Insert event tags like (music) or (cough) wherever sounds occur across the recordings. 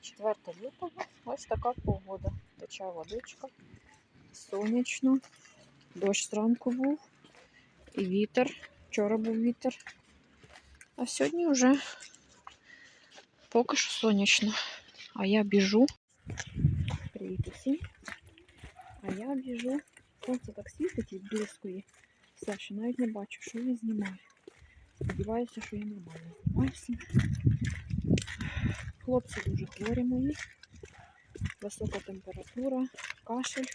4 лютого. Ось така погода. Тече водичка. Сонячно. Дощ зранку був. І вітер. Вчора був вітер. А сьогодні вже поки що сонячно. А я біжу. Привіт усім. А я біжу. Сонце так світить і блискує. Все, що навіть не бачу, що я знімаю. Сподіваюся, що я нормально знімаю все. Хлопці дуже хворі мої. Висока температура, кашель.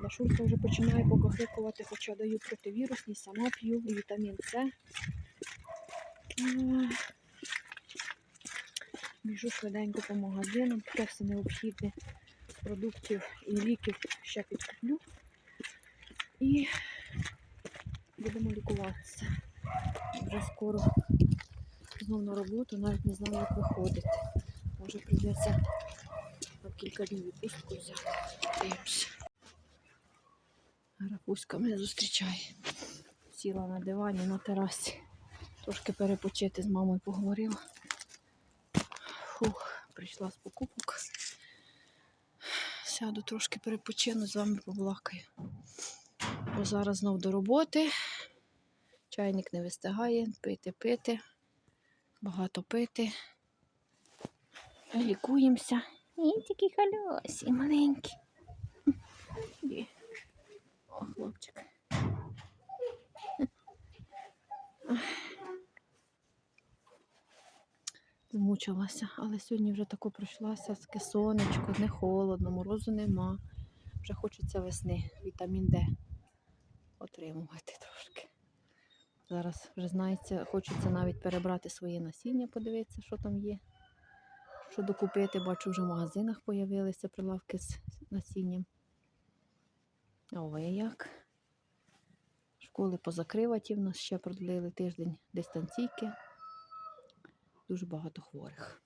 Дашулька вже починає покахикувати, хоча даю противірусні, сама п'ю вітамін С. А, Біжу швиденько по магазинам, таке все необхідне продуктів і ліків ще підкуплю. І будемо лікуватися. Вже скоро знов на роботу, навіть не знаю, як виходити. Може прийдеться кілька днів відпустку взяти. Дивимося. Графуська мене зустрічає. Сіла на дивані на терасі. Трошки перепочити з мамою поговорила. Фух, прийшла з покупок. Сяду трошки перепочину, з вами побалакаю. Бо зараз знов до роботи. Чайник не вистигає, пити, пити, багато пити. Лікуємося. І такі хальосі, маленькі. О, хлопчик. Змучилася, але сьогодні вже тако пройшлася, таке сонечко, не холодно, морозу нема. Вже хочеться весни, вітамін Д отримувати. Зараз вже знається, хочеться навіть перебрати своє насіння, подивитися, що там є. Що докупити, бачу, вже в магазинах з'явилися прилавки з насінням. А ви як? Школи позакриваті, в нас ще продлили тиждень дистанційки. Дуже багато хворих.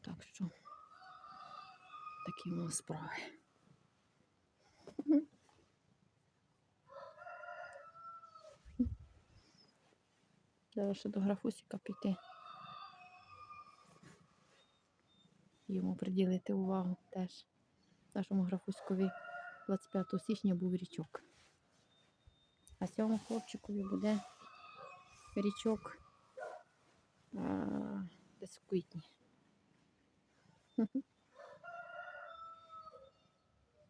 Так що такі в нас справи. Зараз ще до графусіка піти. Йому приділити увагу теж. Нашому графуськові 25 січня був річок. А цьому хлопчикові буде річок а, десь в квітні.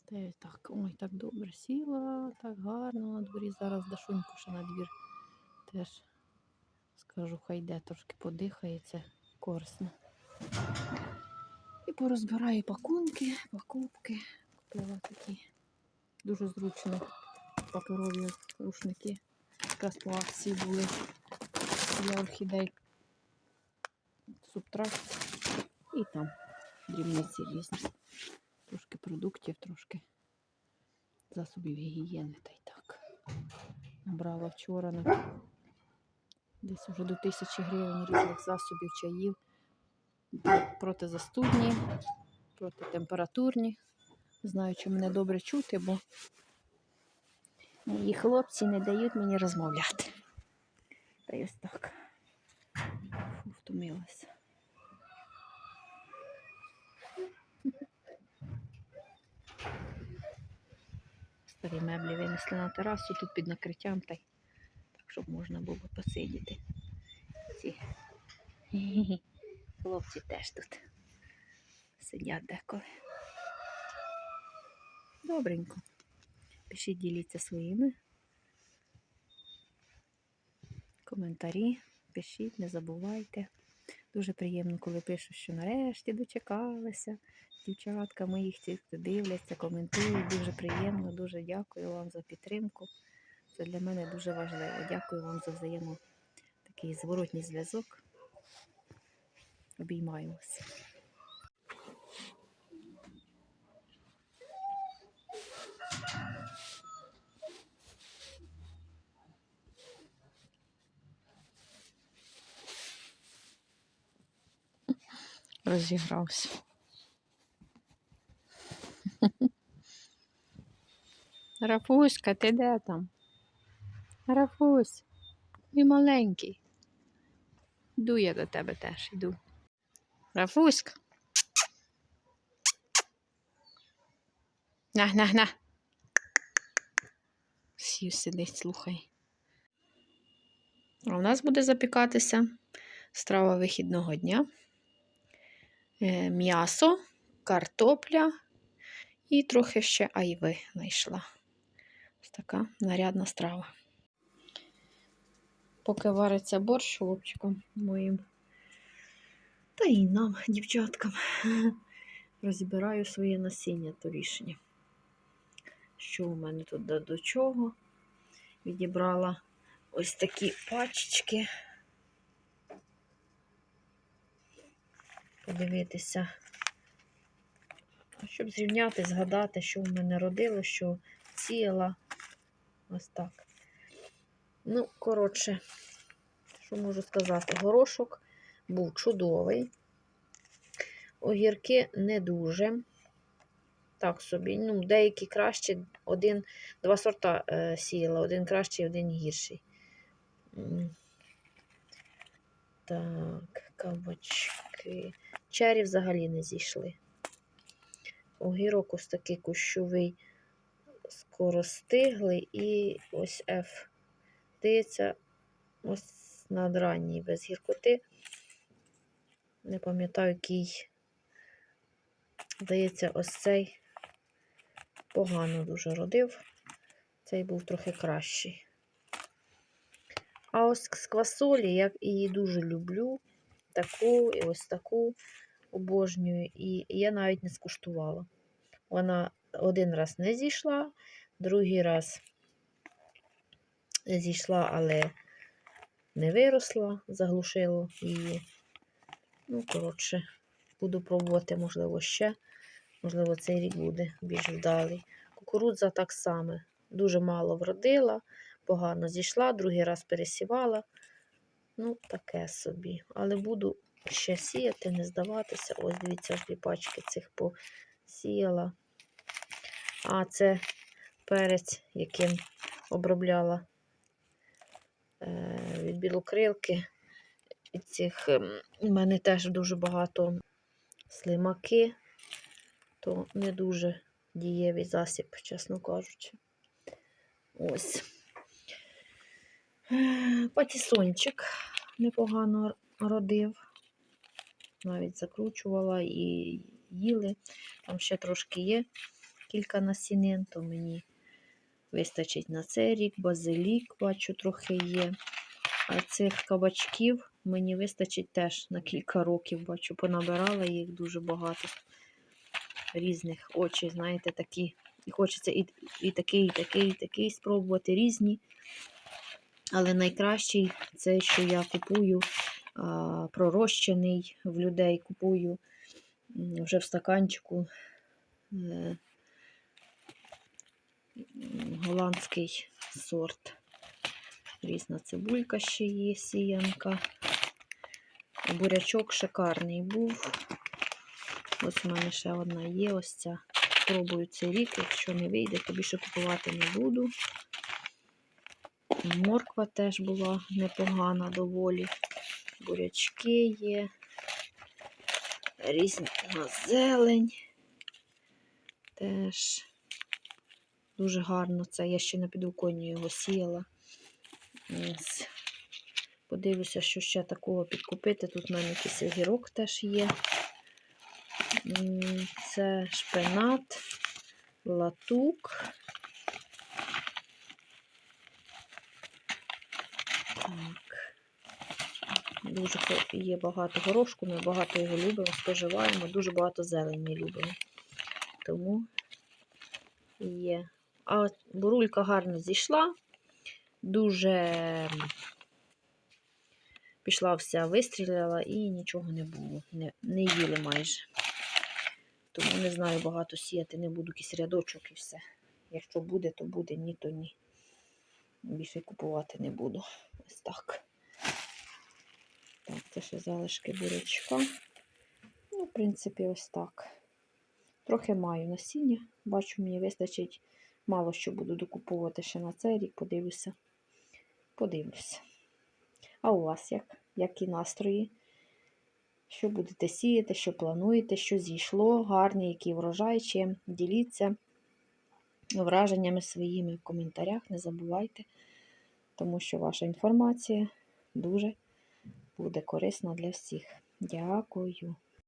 Та так, ой, так добре сіла, так гарно на дворі. Зараз Дашуньку ще на двір теж скажу, хай йде трошки подихається, корисно. І порозбираю пакунки, покупки. Купила такі дуже зручні паперові рушники. Якраз по акції були для орхідей субтракт і там дрібниці різні. Трошки продуктів, трошки засобів гігієни та й так. Набрала вчора на десь вже до тисячі гривень різних засобів чаїв протизастудні, протитемпературні. Знаю, чи мене добре чути, бо мої хлопці не дають мені розмовляти. Та й ось так. Фу, втомилася. Старі меблі винесли на терасу тут під накриттям, та й щоб можна було посидіти. Ці (laughs) хлопці теж тут сидять деколи. Добренько. Пишіть, діліться своїми. Коментарі, пишіть, не забувайте. Дуже приємно, коли пишуть, що нарешті дочекалися. Дівчатка моїх дивляться, коментують. Дуже приємно, дуже дякую вам за підтримку. Це для мене дуже важливо. Дякую вам за взаємо такий зворотній зв'язок. Обіймаємося. Розігрався. Рафуська, ти де там? Рафусь, мій маленький. Йду я до тебе теж, йду. Рафуська. На, на, на. Сів сидить, слухай. А у нас буде запікатися страва вихідного дня. Е, М'ясо, картопля і трохи ще айви знайшла. Ось така нарядна страва. Поки вариться борщ хлопчиком моїм, та і нам, дівчаткам, (laughs) розбираю своє насіння торішнє. Що у мене тут до, чого? Відібрала ось такі пачечки. Подивитися, щоб зрівняти, згадати, що в мене родило, що сіяла. Ось так. Ну, коротше, що можу сказати? Горошок був чудовий. Огірки не дуже. Так собі. Ну, деякі кращі, один, два сорта е, сіяла, один кращий, один гірший. Так, кабачки. Чері взагалі не зійшли. Огірок ось такий кущовий, скоростиглий, і ось F. Здається, ось надранній без гіркоти. Не пам'ятаю, який. Здається, ось цей погано дуже родив. Цей був трохи кращий. А ось з квасолі я її дуже люблю. Таку і ось таку обожнюю. І я навіть не скуштувала. Вона один раз не зійшла, другий раз зійшла, але не виросла, заглушило її. Ну, коротше, буду пробувати, можливо, ще. Можливо, цей рік буде більш вдалий. Кукурудза так само. Дуже мало вродила, погано зійшла, другий раз пересівала. Ну, таке собі. Але буду ще сіяти, не здаватися. Ось, дивіться, дві пачки цих посіяла. А це перець, яким обробляла від білокрилки. Від цих, ем, у мене теж дуже багато слимаки, то не дуже дієвий засіб, чесно кажучи. Ось. Е, Патісончик непогано родив. Навіть закручувала і їли. Там ще трошки є кілька насінин, то мені вистачить на цей рік. Базилік, бачу, трохи є. А цих кабачків мені вистачить теж на кілька років. Бачу, понабирала їх дуже багато різних очей, знаєте, такі. І хочеться і, і такий, і такий, і такий спробувати різні. Але найкращий це, що я купую а, пророщений в людей, купую вже в стаканчику е, голландський сорт. Різна цибулька ще є, сіянка. Бурячок шикарний був. Ось у мене ще одна є, ось ця. Спробую цей рік, якщо не вийде, то більше купувати не буду. Морква теж була непогана доволі. Бурячки є. Різна зелень. Теж дуже гарно це. Я ще на підвіконні його сіяла. Подивлюся, що ще такого підкупити. Тут в мене якийсь огірок теж є. Це шпинат, латук. Так. Дуже є багато горошку, ми багато його любимо, споживаємо, дуже багато зелені любимо. Тому є. А бурулька гарно зійшла, дуже пішла вся, вистріляла і нічого не було. Не, не їли майже. Тому не знаю, багато сіяти не буду, якийсь рядочок і все. Якщо буде, то буде, ні, то ні. Більше купувати не буду. Ось так. Так, це ще залишки бурячка. Ну, в принципі, ось так. Трохи маю насіння. Бачу, мені вистачить. Мало що буду докуповувати ще на цей рік, подивлюся. Подивлюся. А у вас як? Які настрої? що будете сіяти, що плануєте, що зійшло, гарний, який врожай, чим діліться враженнями своїми в коментарях. Не забувайте, тому що ваша інформація дуже буде корисна для всіх. Дякую.